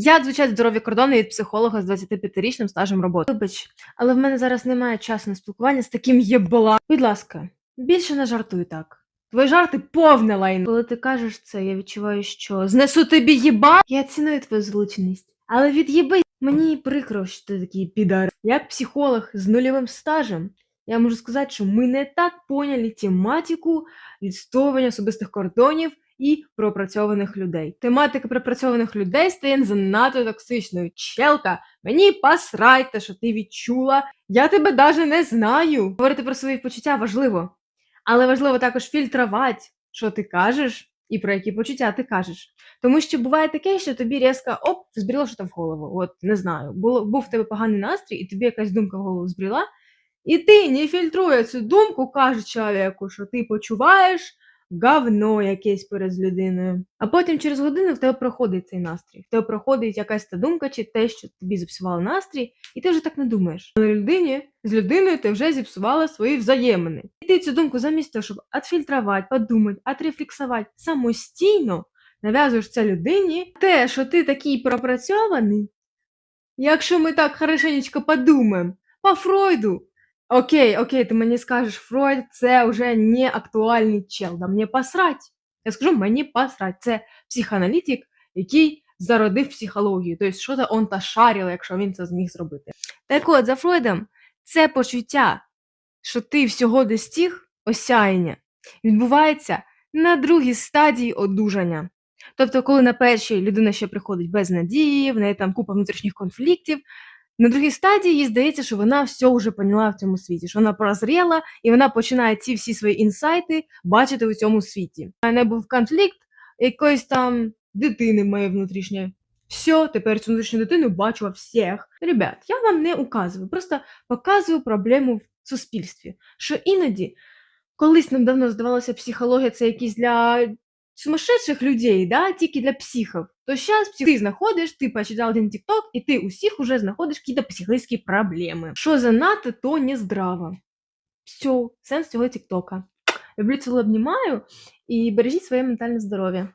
Як звучать здорові кордони від психолога з 25-річним стажем роботи? Вибач, але в мене зараз немає часу на спілкування з таким єбла. Будь ласка, більше не жартуй так. Твої жарти повне лайно. Коли ти кажеш це, я відчуваю, що знесу тобі єба. Я ціную твою звеличеність. Але від'єби мені прикро, що ти такий підар. Як психолог з нульовим стажем, я можу сказати, що ми не так поняли тематику відстоювання особистих кордонів і пропрацьованих людей. Тематика пропрацьованих людей стає занадто токсичною. Челка, мені посрать те, що ти відчула. Я тебе даже не знаю. Говорити про свої почуття важливо, але важливо також фільтрувати, що ти кажеш і про які почуття ти кажеш. Тому що буває таке, що тобі різко оп, збріло що в голову. От не знаю, було був в тебе поганий настрій, і тобі якась думка в голову збріла. І ти, не фільтрує цю думку, каже чоловіку, що ти почуваєш говно якесь перед людиною. А потім через годину в тебе проходить цей настрій. В тебе проходить якась та думка, чи те, що тобі зіпсувало настрій, і ти вже так не думаєш. Але людині з людиною ти вже зіпсувала свої взаємини. І ти цю думку замість того, щоб отфільтрувати, подумати, отрефлексувати самостійно, нав'язуєш це людині. Те, що ти такий пропрацьований, якщо ми так хорошенечко подумаємо, по Фройду. Окей, окей, ти мені скажеш, Фройд це вже не актуальний чел. Да мені посрать. Я скажу, мені посрать. Це психоаналітик, який зародив психологію. Тобто, що то он та шаріло, якщо він це зміг зробити. Так от, за Фройдом, це почуття, що ти всього достиг осяяння, відбувається на другій стадії одужання. Тобто, коли на першій людина ще приходить без надії, в неї там купа внутрішніх конфліктів. На другій стадії їй здається, що вона все вже поняла в цьому світі, що вона прозріла, і вона починає ці всі свої інсайти бачити у цьому світі. У мене був конфлікт якоїсь там дитини моєї внутрішньої. Все, тепер цю внутрішню дитину бачу всіх. Ребят, я вам не указую, просто показую проблему в суспільстві. Що іноді, колись нам давно здавалося, психологія це якісь для сумасшедших людей, да, тільки для психов, то зараз ти знаходиш, ти почитав один тікток, і ти усіх уже знаходиш якісь психологічні проблеми. Що занадто, то не здраво. Все, сенс цього тіктока. Люблю цілу обнімаю і бережіть своє ментальне здоров'я.